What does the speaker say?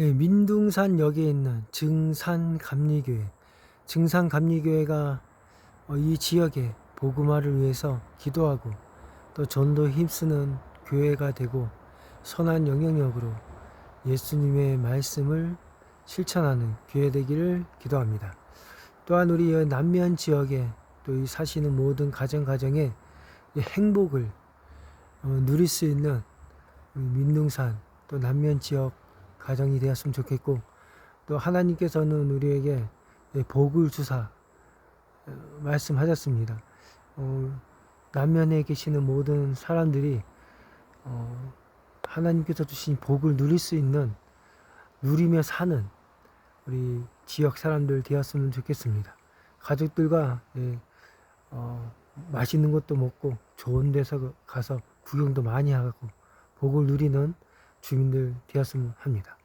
네, 민둥산역에 있는 증산감리교회. 증산감리교회가 어, 이 지역의 복음화를 위해서 기도하고 또 전도 힘쓰는 교회가 되고 선한 영향력으로 예수님의 말씀을 실천하는 교회 되기를 기도합니다. 또한 우리 이 남면 지역에 또이 사시는 모든 가정 가정에 이 행복을 어, 누릴 수 있는 민둥산 또 남면 지역 가정이 되었으면 좋겠고 또 하나님께서는 우리에게 예, 복을 주사 어, 말씀하셨습니다. 어, 남면에 계시는 모든 사람들이 어, 하나님께서 주신 복을 누릴 수 있는 누리며 사는 우리 지역 사람들 되었으면 좋겠습니다. 가족들과 예, 어, 맛있는 것도 먹고 좋은 데서 가서 구경도 많이 하고 복을 누리는 주민들 되었으면 합니다.